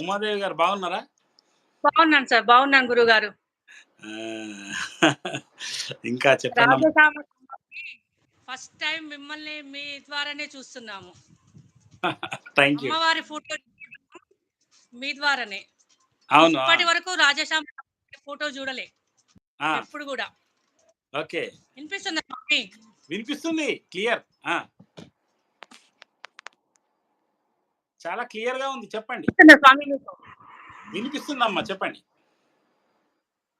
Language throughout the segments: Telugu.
ఉమాదేవి గారు బాగున్నారా? బాగున్నాను సార్ బాగున్నాను గురువు గారు ఇంకా చెప్పండి ఫస్ట్ టైం మిమ్మల్ని మీ ద్వారానే చూస్తున్నాము. అమ్మవారి ఫోటో మీ ద్వారానే. అవును ఇప్పటి వరకు రాజశ్యామ ఫోటో చూడలే. ఆ, ఎప్పుడు కూడా. ఓకే. వినిపిస్తుందా వినిపిస్తుంది క్లియర్. చాలా క్లియర్గా ఉంది. చెప్పండి? వినిపిస్తుందమ్మా చెప్పండి.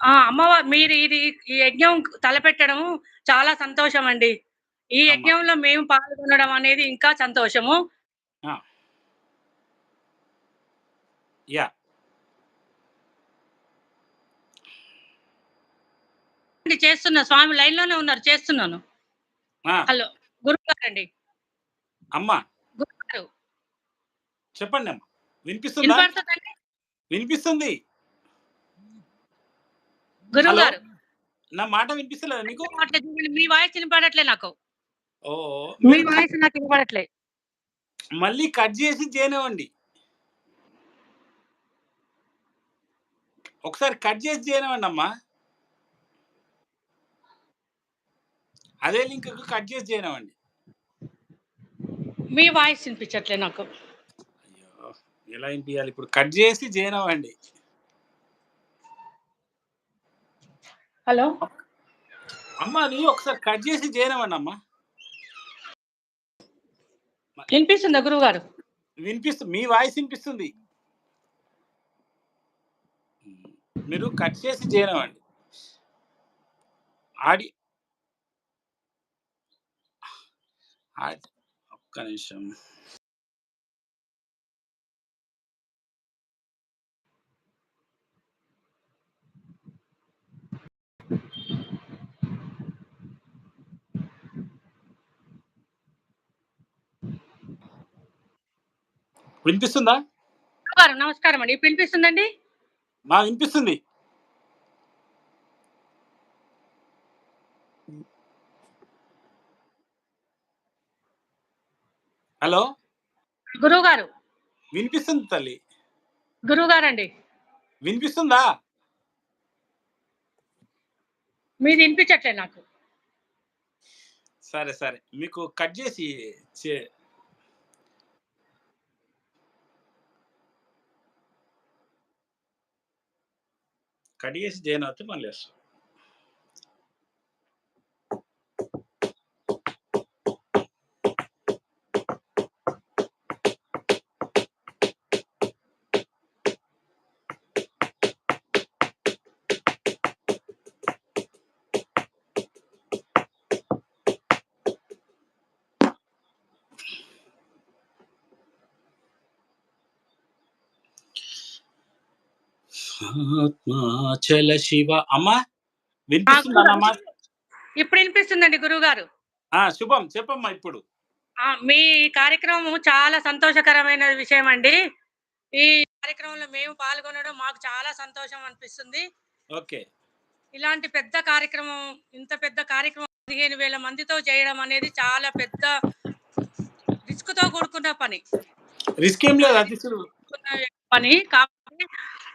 అమ్మవారు మీరు ఇది ఈ యజ్ఞం తలపెట్టడం చాలా సంతోషం అండి ఈ. యజ్ఞంలో మేము పాల్గొనడం అనేది ఇంకా సంతోషము. యా. చేస్తున్నా. స్వామి లైన్లోనే ఉన్నారు చేస్తున్నాను. హలో గురువు గారు అండి అమ్మా. చెప్పండి అమ్మా. వినిపిస్తుందా? వినిపిస్తుంది. నా మాట వినిపిస్తలేదా నీకు మీ వాయిస్ వినపడట్లే నాకు. ఓ మీ వాయిస్ నాకు వినపడట్లే. మళ్ళీ కట్ చేసి చేయనివ్వండి. ఒకసారి కట్ చేసి చేయనివ్వండి అమ్మా. అదే లింక్ కట్ చేసి చేయనివ్వండి. మీ వాయిస్ వినిపించట్లే నాకు. ఎలా వినిపించాలి ఇప్పుడు కట్ చేసి చేయనివ్వండి హలో? అమ్మ అది ఒకసారి కట్ చేసి చేయనివ్వండి అమ్మా. వినిపిస్తుందా గురువు గారు వినిపిస్తుంది మీ వాయిస్ వినిపిస్తుంది. మీరు కట్ చేసి చేయనివ్వండి ఆడి ఆడి- ఒక్క నిమిషం. వినిపిస్తుందా? నమస్కారం అండి. ఇప్పుడు వినిపిస్తుందండి? మా వినిపిస్తుంది. హలో? గురువు గారు వినిపిస్తుంది తల్లి. గురువు గారండి వినిపిస్తుందా? మీది వినిపించట్లే నాకు. సరే సరే. మీకు కట్ చేసి కడిగేసి జైన్ అవుతే మళ్ళీ వేస్తాం. ఆత్మాచల శివ. అమ్మా వినిపిస్తుందా అమ్మా? ఇప్పుడు వినిపిస్తుందండి గురువు గారు ఆ శుభం చెప్పమ్మా ఇప్పుడు. మీ కార్యక్రమం చాలా సంతోషకరమైన విషయం అండి ఈ కార్యక్రమంలో మేము పాల్గొనడం మాకు చాలా సంతోషం అనిపిస్తుంది. ఓకే. ఇలాంటి పెద్ద కార్యక్రమం ఇంత పెద్ద కార్యక్రమం పదిహేను వేల మందితో చేయడం అనేది చాలా పెద్ద రిస్క్తో కూడుకున్న పని. రిస్క్ ఏం లేదు పని. కాబట్టి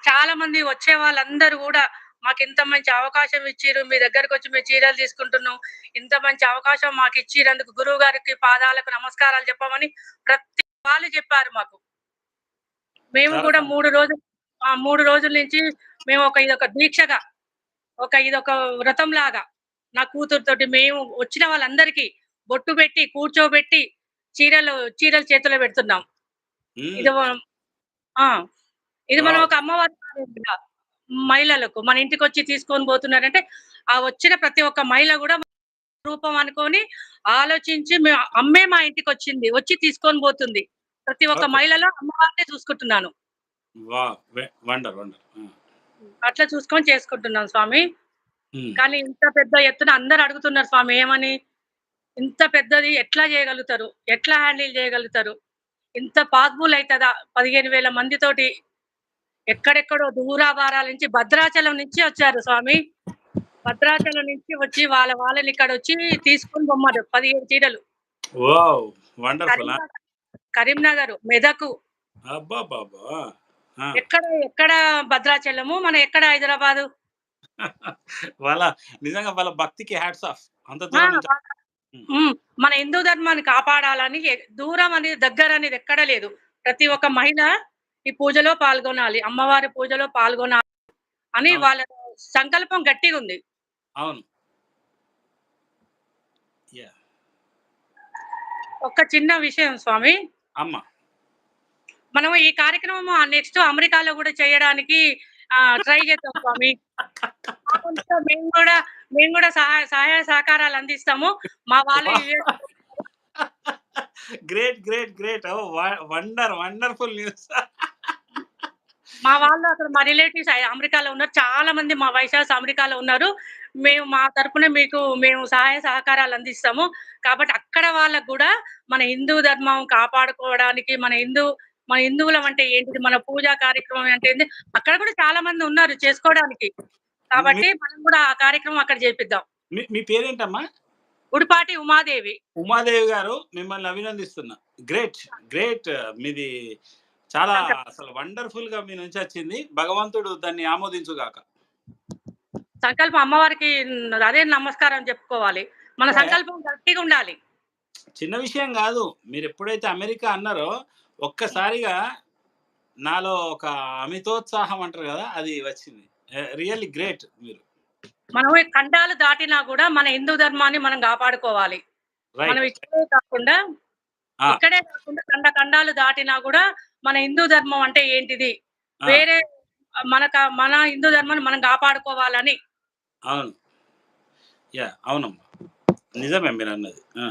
చాలా మంది వచ్చే వాళ్ళందరూ కూడా మాకు ఇంత మంచి అవకాశం ఇచ్చిర్రు మీ దగ్గరకు వచ్చి మేము చీరలు తీసుకుంటున్నాం ఇంత మంచి అవకాశం మాకు ఇచ్చినందుకు గురువు గారికి పాదాలకు నమస్కారాలు చెప్పమని ప్రతి వాళ్ళు చెప్పారు మాకు మేము కూడా. మూడు రోజులు ఆ మూడు రోజుల నుంచి మేము ఒక ఇదొక దీక్షగా ఒక ఇదొక వ్రతం లాగా నా కూతురుతోటి మేము వచ్చిన వాళ్ళందరికీ బొట్టు పెట్టి కూర్చోబెట్టి చీరలు చీరలు చేతిలో పెడుతున్నాం. ఇది ఇది మనం. ఒక అమ్మవారి మహిళలకు మన ఇంటికి వచ్చి తీసుకొని పోతున్నారంటే ఆ వచ్చిన ప్రతి ఒక్క మహిళ కూడా రూపం అనుకొని ఆలోచించి మేము అమ్మే మా ఇంటికి వచ్చింది వచ్చి తీసుకొని పోతుంది. ప్రతి ఒక్క. మహిళలో అమ్మవారినే చూసుకుంటున్నాను. అట్లా చూసుకొని చేసుకుంటున్నాం స్వామి. కానీ ఇంత పెద్ద ఎత్తున అందరు అడుగుతున్నారు స్వామి ఏమని? ఇంత పెద్దది ఎట్లా చేయగలుగుతారు? ఎట్లా హ్యాండిల్ చేయగలుగుతారు? ఇంత పాసిబుల్ అవుతుందా పదిహేను వేల మందితోటి ఎక్కడెక్కడో దూరాభారాల నుంచి భద్రాచలం నుంచి వచ్చారు స్వామి భద్రాచలం నుంచి వచ్చి వాళ్ళ వాళ్ళని ఇక్కడ వచ్చి తీసుకొని బొమ్మరు పదిహేడు చీరలు కరీంనగర్ మెదకు! ఎక్కడ ఎక్కడ భద్రాచలము, మన ఎక్కడ హైదరాబాదు. వాళ్ళ నిజంగా వాళ్ళ భక్తికి హ్యాట్స్ ఆఫ్. అంత. మన హిందూ ధర్మాన్ని కాపాడాలని దూరం అనేది దగ్గరనేది ఎక్కడ లేదు. ప్రతి ఒక్క మహిళ ఈ పూజలో పాల్గొనాలి. అమ్మవారి పూజలో పాల్గొనాలి అని అవును. వాళ్ళ సంకల్పం గట్టిగుంది. అవును. యాహ్! ఒక చిన్న విషయం స్వామి. అమ్మ. మనం ఈ కార్యక్రమం నెక్స్ట్ అమెరికాలో గూడా చేయడానికి ట్రై చేద్దాం స్వామి. మేము గూడా మేము గూడా సహాయ సహాయ సహకారాలు అందిస్తాము. మా వాళ్ళు great. Great. Great. Wonder wonderful news. మా వాళ్ళు అక్కడ మా రిలేటివ్స్ అమెరికాలో ఉన్నారు. చాలా మంది మా వైశాస్ అమెరికాలో ఉన్నారు. మేము మా తరపున మీకు మేము సహాయ సహకారాలు అందిస్తాము. కాబట్టి అక్కడ వాళ్ళకి గూడా మన హిందూ ధర్మం కాపాడుకోవడానికి మన హిందూ మన హిందువులం అంటే ఏంటిది? మన పూజా కార్యక్రమం అంటే ఏంది? అక్కడ కూడా చాలా మంది ఉన్నారు చేసుకోవడానికి. కాబట్టి మనం గూడా ఆ కార్యక్రమం అక్కడ చేపిద్దాం. మీ పేరేంటమ్మా? ఉడుపాటి ఉమాదేవి. ఉమాదేవి గారు మిమ్మల్ని అభినందిస్తున్నా. గ్రేట్. గ్రేట్. మీది చాలా. అసలు వండర్‌ఫుల్‌గా మీ నుంచి వచ్చింది. భగవంతుడు దాన్ని ఆమోదించుగాక. సంకల్పం అమ్మవారికి అదే నమస్కారం చెప్పుకోవాలి. మన సంకల్పం గట్టిగుండాలి. చిన్న విషయం గాదు. మీరెప్పుడైతే అమెరికా అన్నారో ఒక్కసారిగా నాలో ఒక అమితోత్సాహం అంటారు గదా! అది వచ్చింది. రియల్లీ గ్రేట్ మీరు. మనం ఖండాలు దాటినా గూడా మన హిందూ ధర్మాన్ని మనం కాపాడుకోవాలి. మనం. ఇక్కడే కాకుండా! ఇక్కడే కాకుండా ఖండ ఖండాలు దాటినా గూడా మన హిందూ ధర్మం అంటే ఏంటిది? వేరే మనక మన హిందూ ధర్మాన్ని మనం కాపాడుకోవాలని. అవును. అవునమ్మా. నిజమే మీరన్నది. ఆ!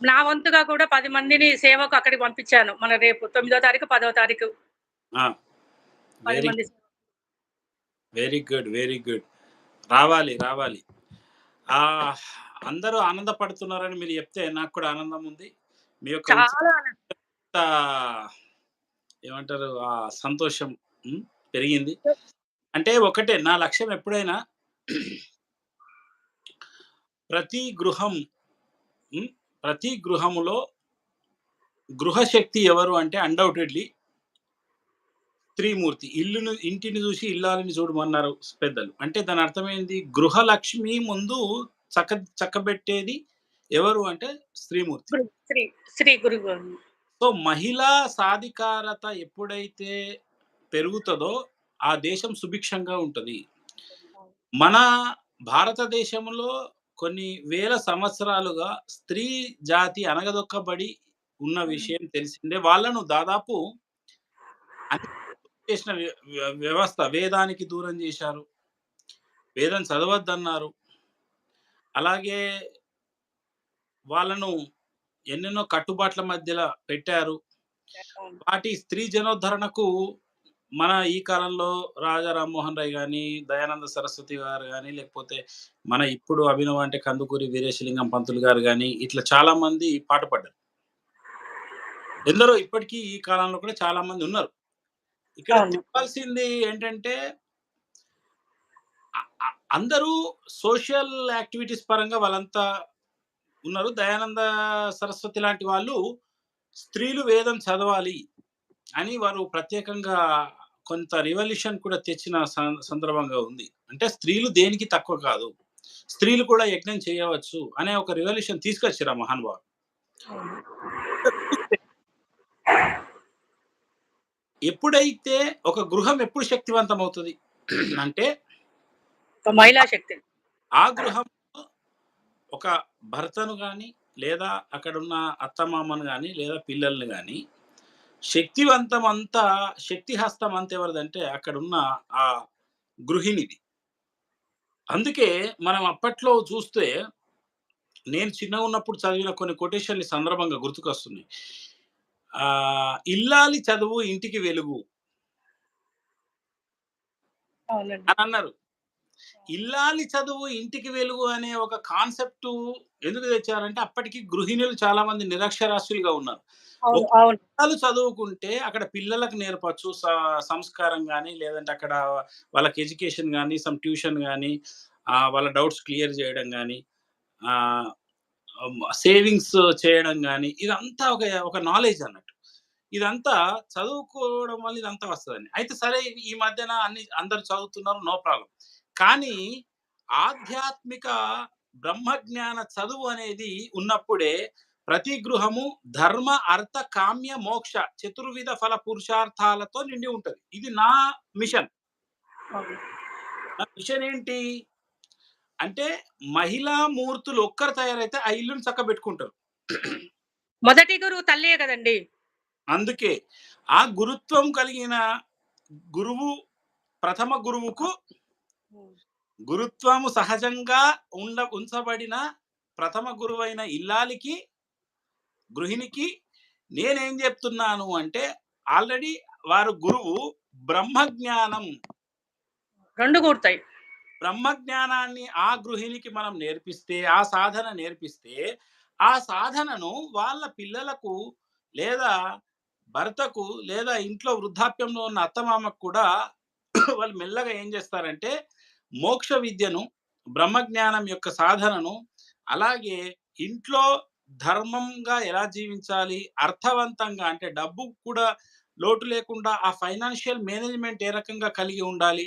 నా వంతుగా కూడా 10 మందిని సేవకు అక్కడికి పంపించాను. మన రేపు 9 తారీఖు, 10 తారీఖు. ఆ! 10 వెరీ మంది వెరీ గుడ్. Very good. రావాలి. రావాలి. అందరూ ఆనందపడుతున్నారని మీరు చెప్తే నాకు కూడా ఆనందం ఉంది. మీ యొక్క ఏమంటారు? ఆ సంతోషం. పెరిగింది. అంటే ఒకటే నా లక్ష్యం ఎప్పుడైనా ప్రతి గృహం. ప్రతి గృహములో గృహశక్తి ఎవరు అంటే అన్‌డౌటెడ్‌లీ స్త్రీమూర్తి. ఇల్లును ఇంటిని చూసి ఇల్లాలిని చూడమన్నారు పెద్దలు. అంటే దాని అర్థమేంది? గృహలక్ష్మి ముందు చక్క చక్కబెట్టేది ఎవరు అంటే స్త్రీమూర్తి. శ్రీ శ్రీ గురు సో, మహిళా సాధికారత ఎప్పుడైతే పెరుగుతదో ఆ దేశం సుభిక్షంగా ఉంటది. మన భారతదేశంలో కొన్ని వేల సంవత్సరాలుగా స్త్రీ జాతి అణగదొక్కబడి ఉన్న విషయం తెలిసిందే. వాళ్ళను దాదాపు అన్ని చేసిన వ్య వ్య వ్యవస్థ వేదానికి దూరం చేశారు. వేదం చదవద్దన్నారు. అలాగే వాళ్ళను ఎన్నెన్నో కట్టుబాట్ల మధ్యల పెట్టారు. వాటి స్త్రీ జనోద్ధరణకు మన ఈ కాలంలో రాజా రామ్మోహన్ రాయ్ గాని, దయానంద సరస్వతి గారు గాని, లేకపోతే మన ఇప్పుడు అభినవ అంటే కందుకూరి వీరేశలింగం పంతులు గారు గాని, ఇట్లా చాలా మంది పాటుపడ్డారు. ఎందరో ఇప్పటికీ ఈ కాలంలో కూడా చాలా మంది ఉన్నారు. ఇక్కడ. చెప్పాల్సింది ఏంటంటే అందరూ సోషల్ యాక్టివిటీస్ పరంగా వాళ్ళంతా ఉన్నారు. దయానంద సరస్వతి లాంటి వాళ్ళు స్త్రీలు వేదం చదవాలి అని వారు ప్రత్యేకంగా కొంత రివల్యూషన్ కూడా తెచ్చిన సందర్భంగా ఉంది. అంటే స్త్రీలు దేనికి తక్కువ కాదు. స్త్రీలు కూడా యజ్ఞం చేయవచ్చు అనే ఒక రివల్యూషన్ తీసుకొచ్చారు ఆ మహానుభావులు. ఎప్పుడైతే ఒక గృహం ఎప్పుడు శక్తివంతమవుతది అంటే ఒక మహిళా శక్తి. ఆ గృహంలో ఒక భర్తను గాని, లేదా అక్కడున్న అత్తమామను గాని, లేదా పిల్లల్ని గాని శక్తివంతం అంతా శక్తి హస్తం అంతా ఎవరిదంటే అక్కడున్న ఆ గృహిణిది. అందుకే మనం అప్పట్లో చూస్తే నేను చిన్నగున్నప్పుడు చదివిన కొన్ని కొటేషన్‌లు సందర్భంగా గుర్తుకొస్తున్నాయి. ఆహ్, ఇల్లాలి చదువు ఇంటికి వెలుగు. అని అన్నారు. ఇల్లాలి చదువు ఇంటికి వెలుగు అనే ఒక కాన్సెప్టు ఎందుకు తెచ్చారంటే అప్పటికి గృహిణులు చాలా మంది నిరక్షరాస్యులుగా ఉన్నారు. ఇల్లాలు చదువుకుంటే అక్కడ పిల్లలకు నేర్పొచ్చు. సంస్కారం గాని, లేదంటే అక్కడ వాళ్ళకి ఎడ్యుకేషన్ గాని, సమ్ ట్యూషన్ గాని, ఆహ్, వాళ్ళ డౌట్స్ క్లియర్ చేయడం హ్మ్, సేవింగ్స్ చేయడం గాని, ఇదంతా ఒక ఒక నాలెడ్జ్ అన్నట్టు. ఇదంతా చదువుకోవడం వల్ల ఇదంతా వస్తదండి. అయితే సరే ఈ మధ్యన అన్ని అందరూ చదువుతున్నారు నో ప్రాబ్లమ్. కానీ ఆధ్యాత్మిక బ్రహ్మజ్ఞాన చదువు అనేది ఉన్నప్పుడే ప్రతి గృహము ధర్మ, అర్థ, కామ్య, మోక్ష చతుర్విధ ఫల పురుషార్థాలతో నిండి ఉంటది. ఇది నా మిషన్. మిషన్ ఏంటి? అంటే మహిళా మూర్తులు ఒక్కరు తయారైతే ఆ ఇల్లుని చక్కబెట్టుకుంటారు. మొదటి గురువు తల్లియే గదండీ! అందుకే ఆ గురుత్వం కలిగిన గురువు ప్రథమ గురువుకు. గురుత్వము సహజంగా ఉండ ఉంచబడిన ప్రథమ గురువైన ఇల్లాలికి, గృహిణికి నేనేం జెప్తున్నాను అంటే ఆల్రెడీ వారు గురువు బ్రహ్మజ్ఞానం. 2 కూడతాయి. బ్రహ్మజ్ఞానాన్ని ఆ గృహిణికి మనం నేర్పిస్తే, ఆ సాధన నేర్పిస్తే, ఆ సాధనను వాళ్ళ పిల్లలకు లేదా భర్తకు లేదా ఇంట్లో వృద్ధాప్యంలో ఉన్న అత్తమామకు కూడా వాళ్ళు మెల్లగా ఏం చేస్తారంటే మోక్ష విద్యను, బ్రహ్మజ్ఞానం యొక్క సాధనను, అలాగే ఇంట్లో ధర్మంగా ఎలా జీవించాలి, అర్థవంతంగా అంటే డబ్బు కూడా లోటు లేకుండా ఆ ఫైనాన్షియల్ మేనేజ్‌మెంట్ ఏ రకంగా కలిగి ఉండాలి.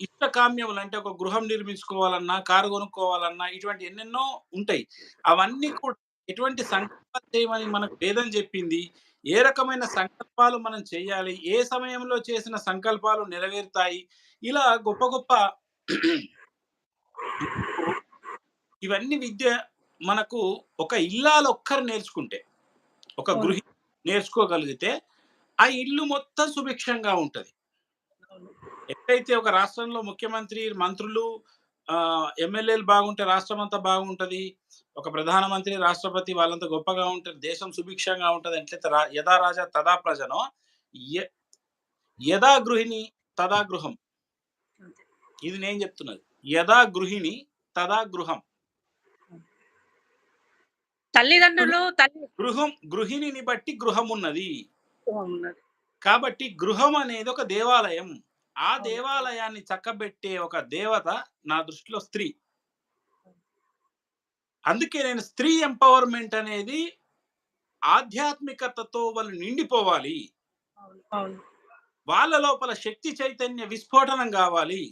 ఆహ్ ఇష్టకామ్యములు అంటే ఒక గృహం నిర్మించుకోవాలన్నా, కారు కొనుక్కోవాలన్నా ఇటువంటి ఎన్నెన్నో ఉంటాయి. అవన్నీ కూడా ఎటువంటి సంకల్పాలు చేయమని మనకు వేదం జెప్పింది. ఏ రకమైన సంకల్పాలు మనం చేయాలి, ఏ సమయంలో చేసిన సంకల్పాలు నెరవేరుతాయి. ఇలా గొప్ప గొప్ప ఇవన్నీ విద్య మనకు ఒక ఇల్లాలొక్కరు నేర్చుకుంటే, ఒక. గృహిణి నేర్చుకోగలిగితే ఆ ఇల్లు మొత్తం సుభిక్షంగా ఉంటది. ఎట్లయితే ఒక రాష్ట్రంలో ముఖ్యమంత్రి, మంత్రులు ఎమ్మెల్యేలు బాగుంటే రాష్ట్రం అంతా బాగుంటది. ఒక ప్రధానమంత్రి, రాష్ట్రపతి వాళ్ళంతా గొప్పగా ఉంటే దేశం సుభిక్షంగా ఉంటది. ఎట్లయితే రా యథా రాజా తథా ప్రజనో యథా గృహిణి తథా గృహం. ఇది నేను జెప్తున్నది. యథా గృహిణి తథా గృహం. తల్లిదండ్రులు తల్లి గృహం గృహిణిని బట్టి గృహమున్నది. ఉన్నది. కాబట్టి గృహం అనేది ఒక దేవాలయం. ఆ. దేవాలయాన్ని చక్కబెట్టే ఒక దేవత నా దృష్టిలో స్త్రీ. అందుకే నేను స్త్రీ ఎంపవర్‌మెంట్ అనేది ఆధ్యాత్మికతతో వాళ్ళు నిండిపోవాలి. వాళ్ళ లోపల శక్తి చైతన్య విస్ఫోటనం గావాలి.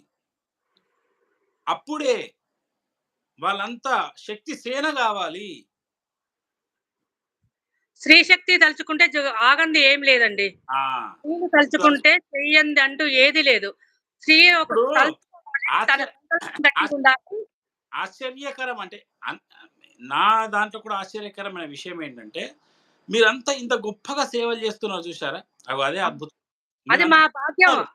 అప్పుడే వాళ్ళంతా శక్తి సేన గావాలి. స్త్రీ శక్తి తలుచుకుంటే ఆగంది ఏం లేదండి. తలుచుకుంటే చెయ్యంది అంటూ ఏది లేదు. స్త్రీ ఒక. ఆశ్చర్యకరం అంటే నా దాంట్లో కూడా ఆశ్చర్యకరమైన విషయం ఏంటంటే, మీరంతా ఇంత గొప్పగా సేవలు జేస్తున్నారు జూసారా? అగో అదే అద్భుతం. అది మా భాగ్యం.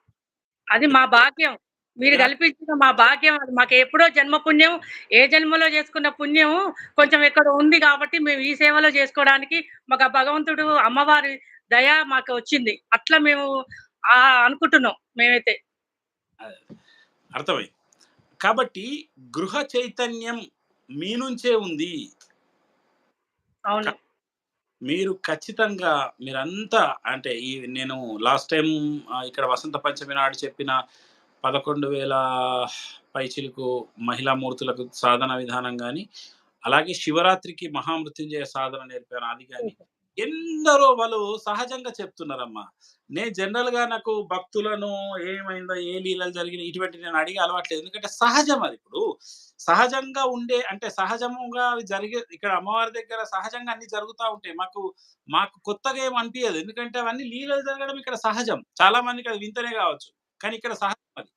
అది మా భాగ్యం. మీరు కల్పించిన మా భాగ్యం అది. మాకెప్పుడో జన్మ పుణ్యం, ఏ జన్మలో చేసుకున్న పుణ్యం కొంచెం ఎక్కడో ఉంది గాబట్టి మేము ఈ సేవలో జేసుకోవడానికి మాకు ఆ భగవంతుడు, అమ్మవారి దయ మాకు వచ్చింది. అట్లా మేము అనుకుంటున్నాం మేమైతే. అదే. అర్థమైంది. కాబట్టి గృహ చైతన్యం మీ నుంచే ఉంది. అవును. మీరు ఖచ్చితంగా మీరంతా అంటే ఈ నేను లాస్ట్ ఆహ్, ఇక్కడ వసంత పంచమి నాడు చెప్పిన 11,000 పైచిలుకు మహిళా మూర్తులకు సాధన విధానం గాని, అలాగే శివరాత్రికి మహామృత్యుంజయ సాధన నేర్పాను అది గాని, ఎందరో వాళ్ళు సహజంగా చెప్తున్నారమ్మా. నేను జనరల్‌గా నాకు భక్తులను ఏమైందో, ఏ లీలలు జరిగినాయి ఇటువంటివి నేను అడిగే అలవాట్లేదు. ఎందుకంటే సహజం అది. ఇప్పుడు సహజంగా ఉండే అంటే సహజముగా అవి జరిగే ఇక్కడ అమ్మవారి దగ్గర సహజంగా అన్నీ జరుగుతా ఉంటాయి. మాకు మాకు కొత్తగా ఏమి అనిపియదు. ఎందుకంటే అవన్నీ లీలలు జరగడం ఇక్కడ సహజం. చాలా మందికి అది వింతనే గావచ్చు. కానీ ఇక్కడ సహజం అది.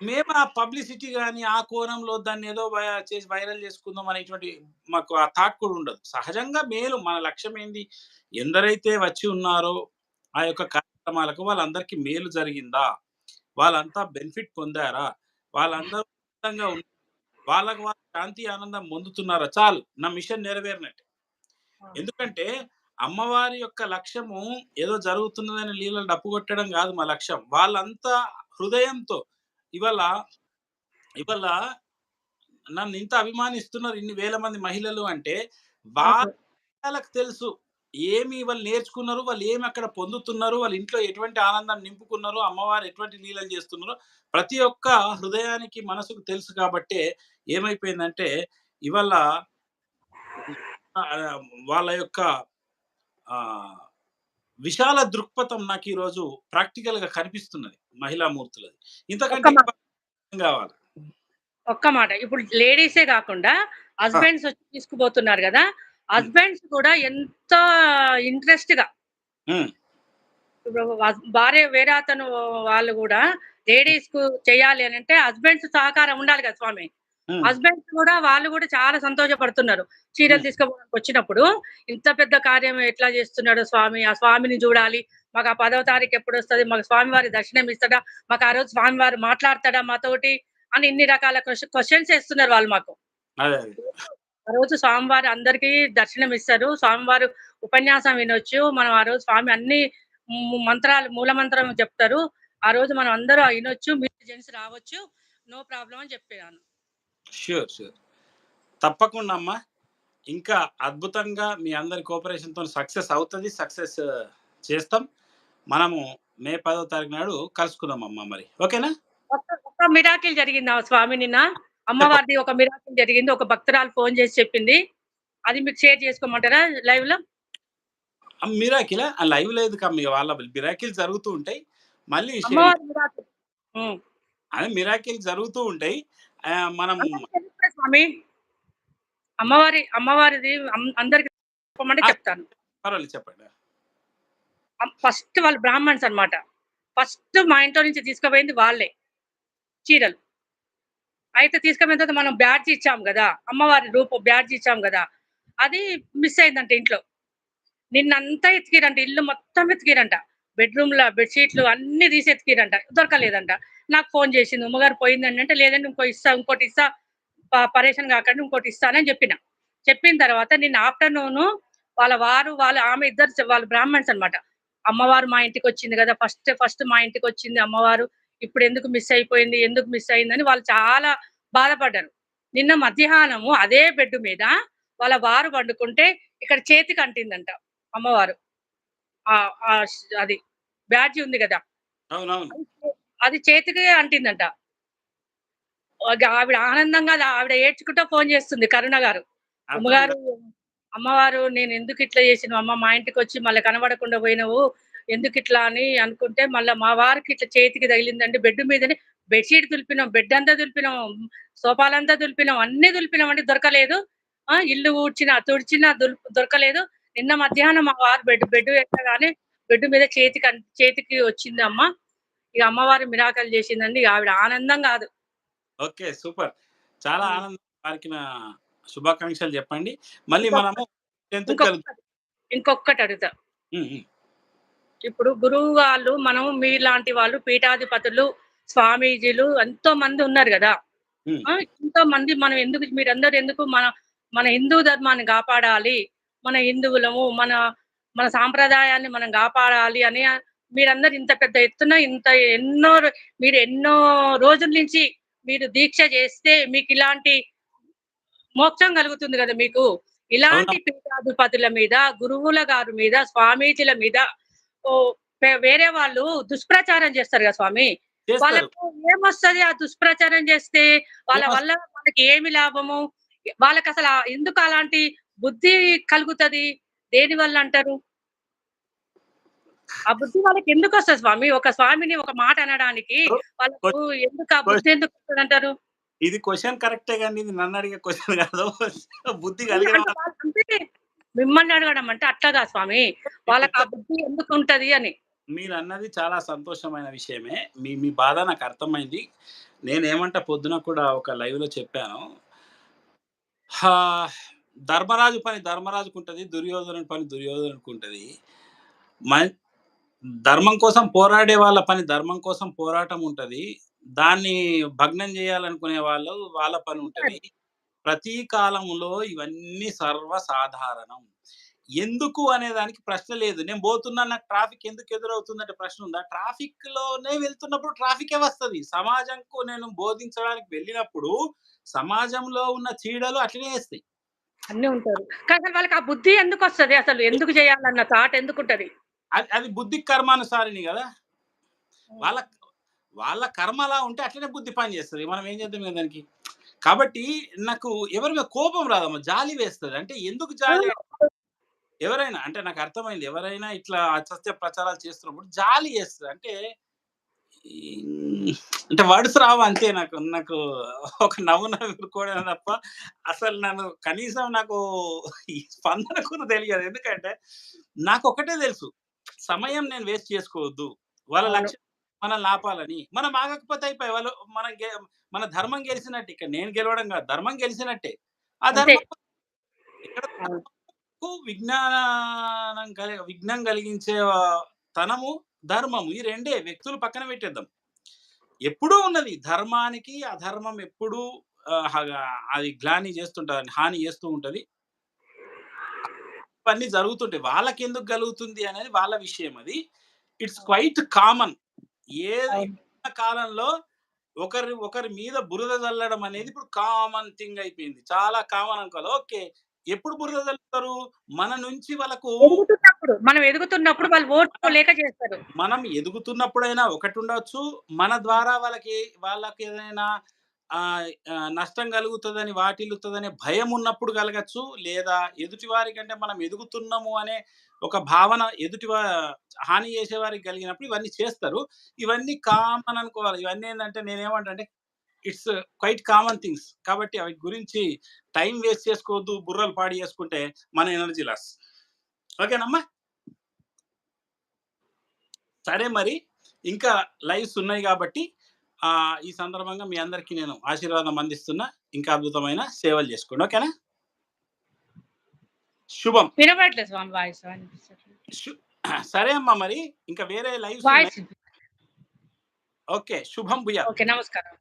మేము ఆ పబ్లిసిటీ గాని, ఆ కోణంలో దాన్నేదో వై చేసి వైరల్ చేసుకుందాం అనేటువంటి మాకు ఆ థాట్ కూడా ఉండదు. సహజంగా మేలు మన లక్ష్యం ఏంది? ఎందరైతే వచ్చి ఉన్నారో ఆ యొక్క కార్యక్రమాలకు వాళ్ళందరికీ మేలు జరిగిందా? వాళ్ళంతా బెనిఫిట్ పొందారా? వాళ్ళందరూ వాళ్ళకి వాళ్ళు శాంతి, ఆనందం పొందుతున్నారా? చాలు. నా మిషన్ నెరవేరినట్టే. ఎందుకంటే అమ్మవారి యొక్క లక్ష్యము ఏదో జరుగుతున్నదని లీలలు డప్పు కొట్టడం గాదు మా లక్ష్యం. వాళ్ళంతా హృదయంతో ఇవాళ ఇవాళ నన్నింత అభిమానిస్తున్నారు ఇన్ని వేల మంది మహిళలు అంటే. వాళ్ళకి తెలుసు. ఏమి వాళ్ళు నేర్చుకున్నారు, వాళ్ళు ఏమి అక్కడ పొందుతున్నారు, వాళ్ళ ఇంట్లో ఎటువంటి ఆనందాన్ని నింపుకున్నారు, అమ్మవారు ఎటువంటి లీలలు చేస్తున్నారో ప్రతి ఒక్క హృదయానికి, మనసుకు తెలుసు కాబట్టే ఏమైపోయిందంటే ఇవాళ వాళ్ళ యొక్క విశాల దృక్పథం నాకు ఈరోజు ప్రాక్టికల్‌గా కనిపిస్తున్నది మహిళా మూర్తులది. ఇంతకంటే ఒక్క మాట. ఏం గావాలి? ఒక్క మాట. ఇప్పుడు లేడీసే గాకుండా ఆ! హస్బెండ్స్ వచ్చి తీసుకుపోతున్నారు! హ్మ్. హస్బెండ్స్ కూడా ఎంత. ఇప్పుడు హస్ భార్య వేరే అతను వాళ్ళు గూడా లేడీస్‌కు చేయాలి అనంటే హస్బెండ్స్ సహకారం ఉండాలి గదా స్వామి. హ్మ్. హస్బెండ్స్ కూడా వాళ్ళు గూడా చాలా సంతోషపడుతున్నారు. చీరలు హ్మ్. తీసుకుపోవడానికొచ్చినప్పుడు, ఇంత పెద్ద కార్యం ఎట్లా చేస్తున్నాడో స్వామి, ఆ స్వామిని జూడాలి. మాకు ఆ 10వ తారీఖు ఎప్పుడొస్తది? మాకు స్వామివారి దర్శనం ఇస్తడా? మాకు ఆ రోజు స్వామివారు మాట్లాడతాడా మాతోటి? అని ఇన్ని రకాల క్వెషన్ క్వెషన్స్ ఏస్తున్నారు వాళ్ళు మాకు. ఆ రోజు స్వామివారు అందరికీ దర్శనం ఇస్తారు. స్వామివారు ఉపన్యాసం వినొచ్చు. మనం ఆ రోజు స్వామి అన్ని మంత్రాలు మూల మంత్రం చెప్తారు. ఆ రోజు మనం అందరూ ఇనొచ్చు. మీరు జెంట్స్ రావచ్చు. నో ప్రాబ్లమ్ అని చెప్పాను. ష్యూర్. ష్యూర్. తప్పకుండా అమ్మా. ఇంకా అద్భుతంగా మీ అందరి కోఆపరేషన్‌తోని సక్సెస్ అవుతది. సక్సెస్ చేస్తాం. మనము మే 10వ తారీఖు నాడు కలుసుకుందామమ్మా మరి. ఓకేనా? ఒక్క మిరాకిల్ జరిగింది స్వామి నిన్న. అమ్మవారిది ఒక మిరాకిల్ జరిగింది. ఒక భక్తురాలు ఫోను చేసి చెప్పింది. అది మీకు షేర్ చేసుకోమంటారా లైవ్‌లో? ఆ! మిరాకిలా? ఆ లైవ్‌లో ఎందుకమ్మ ఇగ వాళ్ళ మిరాకిల్ జరుగుతూ ఉంటాయి. మళ్ళీ షేర్. అదే మిరాకిల్ జరుగుతూ ఉంటాయి. మనం స్వామి. అమ్మవారి అమ్మవారిది అందరికి చెప్పమంటే! చెప్తాను. పర్వాలేదు చెప్పండి. ఫస్ట్ వాళ్ళు బ్రాహ్మణ్స్ అన్నమాట. ఫస్ట్ మా ఇంట్లో నుంచి తీసుకుపోయింది వాళ్ళే. చీరలు. అయితే తీసుకుపోయిన తర్వాత మనం బ్యాడ్జ్ ఇచ్చాం గదా! అమ్మవారి రూపం బ్యాడ్జ్ ఇచ్చాం గదా! అది మిస్ అయిందంట ఇంట్లో. నిన్నంతా ఎతికిరంట. ఇల్లు మొత్తం వెతికిరంట. బెడ్‌రూమ్‌ల బెడ్‌షీట్‌లు అన్ని తీసి దొరకలేదంట. నాకు ఫోన్ చేసింది. "ఉమ్మగారు పోయిందండి" అంటే, "లేదండి ఇంకో ఇస్తా, ఇంకోటి ఇస్తా. ప కాకండి ఇంకోటి ఇస్తానని" చెప్పిన. చెప్పిన తర్వాత నిన్న ఆఫ్టర్నూన్ వాళ్ళ వారు, వాళ్ళ ఆమె ఇద్దరు వాళ్ళు బ్రాహ్మణ్స్ అన్నమాట. "అమ్మవారు మా ఇంటికి వచ్చింది కదా ఫస్ట్ ఫస్ట్ మా ఇంటికి వచ్చింది అమ్మవారు. ఇప్పుడు ఎందుకు మిస్ అయిపోయింది? ఎందుకు మిస్ అయిందని" వాళ్ళు చాలా బాధపడ్డారు. నిన్న మధ్యాహ్నము అదే బెడ్ మీద వాళ్ళ వారు వండుకుంటే ఇక్కడ చేతికి అంటిందంట అమ్మవారు. అది బ్యాడ్జ్ ఉంది! అవునవును. అది చేతికే అంటిందంట. ఆవిడ ఆనందంగా ఆవిడ ఏడ్చుకుంటా ఫోను చేస్తుంది కరుణ గారు. "అమ్మగారు, అమ్మవారు నేనెందుకు ఇట్లా చేసినవు అమ్మ మా ఇంటికొచ్చి మళ్ళా కనబడకుండా పోయినవు. ఎందుకిట్లా" అని అనుకుంటే మళ్ళా మా వారికి ఇట్లా చేతికి తగిలిందండి. బెడ్ మీదనే బెడ్‌షీట్ దులిపినాం, బెడ్ అంతా దులిపినాం, సోఫాలంతా దులిపినాం, అన్నీ దులిపినామండి దొరకలేదు. ఆ! ఇల్లు ఊడ్చినా, తుడిచినా దుల్ దొరకలేదు. నిన్న మధ్యాహ్నం మా వారు బెడ్ బెడ్ ఎక్కగానే బెడ్ మీద చేతికి చేతికి వచ్చిందమ్మ. ఇగ అమ్మవారు మిరాకిల్ చేసిందండి. ఆవిడ ఆనందం గాదు. ఓకే. సూపర్. చాలా. ఆనందం. వారికి నా శుభాకాంక్షలు చెప్పండి. మళ్ళీ మనము ఇంకొకటి 10థ్ కలు ఇంకొకటి ఇంకొక్కటి అడుగుతా. ఇప్పుడు గురువు వాళ్ళు మనం మీలాంటి వాళ్ళు పీఠాధిపతులు, స్వామీజీలు ఎంతో మంది ఉన్నారు. ఆ! ఎంతో మంది మనం ఎందుకు మీరందరూ ఎందుకు మన మన హిందూ ధర్మాన్ని కాపాడాలి. మన హిందువులము, మన మన సాంప్రదాయాన్ని మనం కాపాడాలి అని మీరందరూ ఇంత పెద్ద ఎత్తున ఇంత ఎన్నో మీరు ఎన్నో రోజుల నుంచి మీరు దీక్ష చేస్తే మీకిలాంటి మోక్షం కలుగుతుంది గదా మీకు. ఇలాంటి. పీఠాధిపతుల మీద, గురువుల గారి మీద, స్వామీజీల మీద వేరే వాళ్ళు దుష్ప్రచారం చేస్తారు గదా స్వామి. వాళ్ళకు ఏమొస్తది ఆ దుష్ప్రచారం చేస్తే? వాళ్ళ వల్ల మనకి ఏమి లాభము? వాళ్ళకసల ఎందుకు అలాంటి బుద్ధి కలుగుతది? దేనివల్ల అంటారు? ఆ బుద్ధి వాళ్ళకెందుకొస్తది స్వామి? ఒక స్వామిని ఒక మాట అనడానికి వాళ్ళకు ఎందుకు ఆ బుద్ధి ఎందుకొస్తదంటారు? ఇది క్వెషన్ కరెక్టే గాని ఇది నన్నడిగే క్వెషన్ కాదు. బుద్ధి మిమ్మల్ని అడగడం అంటే అట్లా కాదు స్వామి. వాళ్ళకి ఆ బుద్ధి ఎందుకుంటది అని. మీరన్నది చాలా సంతోషమైన విషయమే. మీ మీ బాధ నాకు అర్థమైంది. నేనేమంటా పొద్దున కూడా ఒక లైవ్‌లో చెప్పాను. ధర్మరాజు పని ధర్మరాజుకుంటది. దుర్యోధనుడి పని దుర్యోధనుడికుంటది. మన్ ధర్మం కోసం పోరాడే వాళ్ళ పని ధర్మం కోసం పోరాటం ఉంటది. దాన్ని భగ్నం చేయాలనుకునే వాళ్ళు వాళ్ళ పని ఉంటది. ప్రతి కాలంలో ఇవన్నీ సర్వసాధారణం. ఎందుకు అనే దానికి ప్రశ్న లేదు. నేను పోతున్నా నాకు ట్రాఫిక్ ఎందుకు ఎదురవుతుందంటే ప్రశ్న ఉందా? ట్రాఫిక్‌లోనే వెళ్తున్నప్పుడు ట్రాఫికే వస్తది. సమాజంకు నేను బోధించడానికి వెళ్ళినప్పుడు సమాజంలో ఉన్న చీడలు అట్లనే చేస్తాయి. అన్నీ ఉంటారు. కానీ వాళ్ళకి ఆ బుద్ధి ఎందుకొస్తది అసలు? ఎందుకు చేయాలన్న థాట్ ఎందుకుంటది? అది అది బుద్ధి కర్మానుసారిణి గదా! వాళ్ళ వాళ్ళ కర్మ అలా ఉంటే అట్లనే బుద్ధి పని చేస్తది. మనం ఏం చేద్దాం ఇగ దానికి. కాబట్టి నాకు ఎవరి మీద కోపం రాదమ్మా. జాలి వేస్తది. అంటే ఎందుకు జాలి ఎవరైనా అంటే నాకు అర్థమైంది. ఎవరైనా ఇట్లా అసత్య ప్రచారాలు చేస్తున్నప్పుడు జాలి ఏస్తది. అంటే అంటే వర్డ్స్ రావు అంతే నాకు. నాకు ఒక నవ్వు నవ్వుకోవడమే తప్ప అసలు నన్ను కనీసం నాకు ఈ స్పందన కూడా తెలియదు. ఎందుకంటే నాకొక్కటే తెలుసు. సమయం నేను వేస్ట్ చేసుకోవద్దు. వాళ్ళ. లక్ష్యం మనల్ని ఆపాలని. మనం ఆగకపోతే అయిపాయే. వాళ్ళు మనం మన ధర్మం గెలిసినట్టే. ఇక్కడ నేను గెలవడం కాదు. ధర్మం గెలిసినట్టే. ఆ. ధర్మం ఇక్కడ విజ్ఞానం కలి విఘ్నం కలిగించే తనము, ధర్మము ఈ రెండే వ్యక్తులు పక్కన పెట్టేద్దాం. ఎప్పుడూ ఉన్నది. ధర్మానికి, అధర్మం ఎప్పుడూ అది గ్లాని చేస్తుంటది. హాని చేస్తూ ఉంటది. ఇవన్నీ జరుగుతుంటాయి. వాళ్ళకెందుకు కలుగుతుంది అనేది వాళ్ళ విషయం అది. It's quite common. ఇప్పుడున్న కాలంలో ఒకరి ఒకరి మీద బురద జల్లడం అనేది ఇప్పుడు కామన్ థింగ్ అయిపోయింది. చాలా కామన్ అనుకోవాలి. ఓకే. ఎప్పుడు బురద జల్లుతారు? మన నుంచి వాళ్ళకు ఎదుగుతున్నప్పుడు. మనం ఎదుగుతున్నప్పుడు వాళ్ళు ఓర్చుకోలేక చేస్తారు. మనం ఎదుగుతున్నప్పుడైనా ఒకటుండొచ్చు. మన ద్వారా వాళ్ళకి వాళ్ళకేదైనా ఆహ్, ఆహ్, నష్టం కలుగుతదని, వాటిల్లుతదనే భయం ఉన్నప్పుడు కలగచ్చు. లేదా ఎదుటి వారికంటే మనం ఎదుగుతున్నాము అనే ఒక భావన ఎదుటి హాని చేసే వారికి కలిగినప్పుడు ఇవన్నీ చేస్తారు. ఇవన్నీ కామన్ అనుకోవాలి. ఇవన్నీ ఏందంటే నేనేమంటానంటే ఇట్స్ క్వైట్ కామన్ థింగ్స్. కాబట్టి అవి గురించి టైమ్ వేస్ట్ చేసుకోవద్దు. బుర్రలు పాడు చేసుకుంటే మన ఎనర్జీ లాస్. ఓకేనమ్మా? సరే మరి. ఇంకా లైవ్స్ ఉన్నాయి కాబట్టి ఈ సందర్భంగా మీ అందరికి నేను ఆశీర్వాదం అందిస్తున్నా. ఇంకా అద్భుతమైన సేవలు చేసుకోండి. ఓకేనా? శుభం. స్వామి వాయిస్ సరే అమ్మా మరి. ఇంకా వేరే. Voice okay. శుభం భూయాత్. ఓకే. నమస్కారం.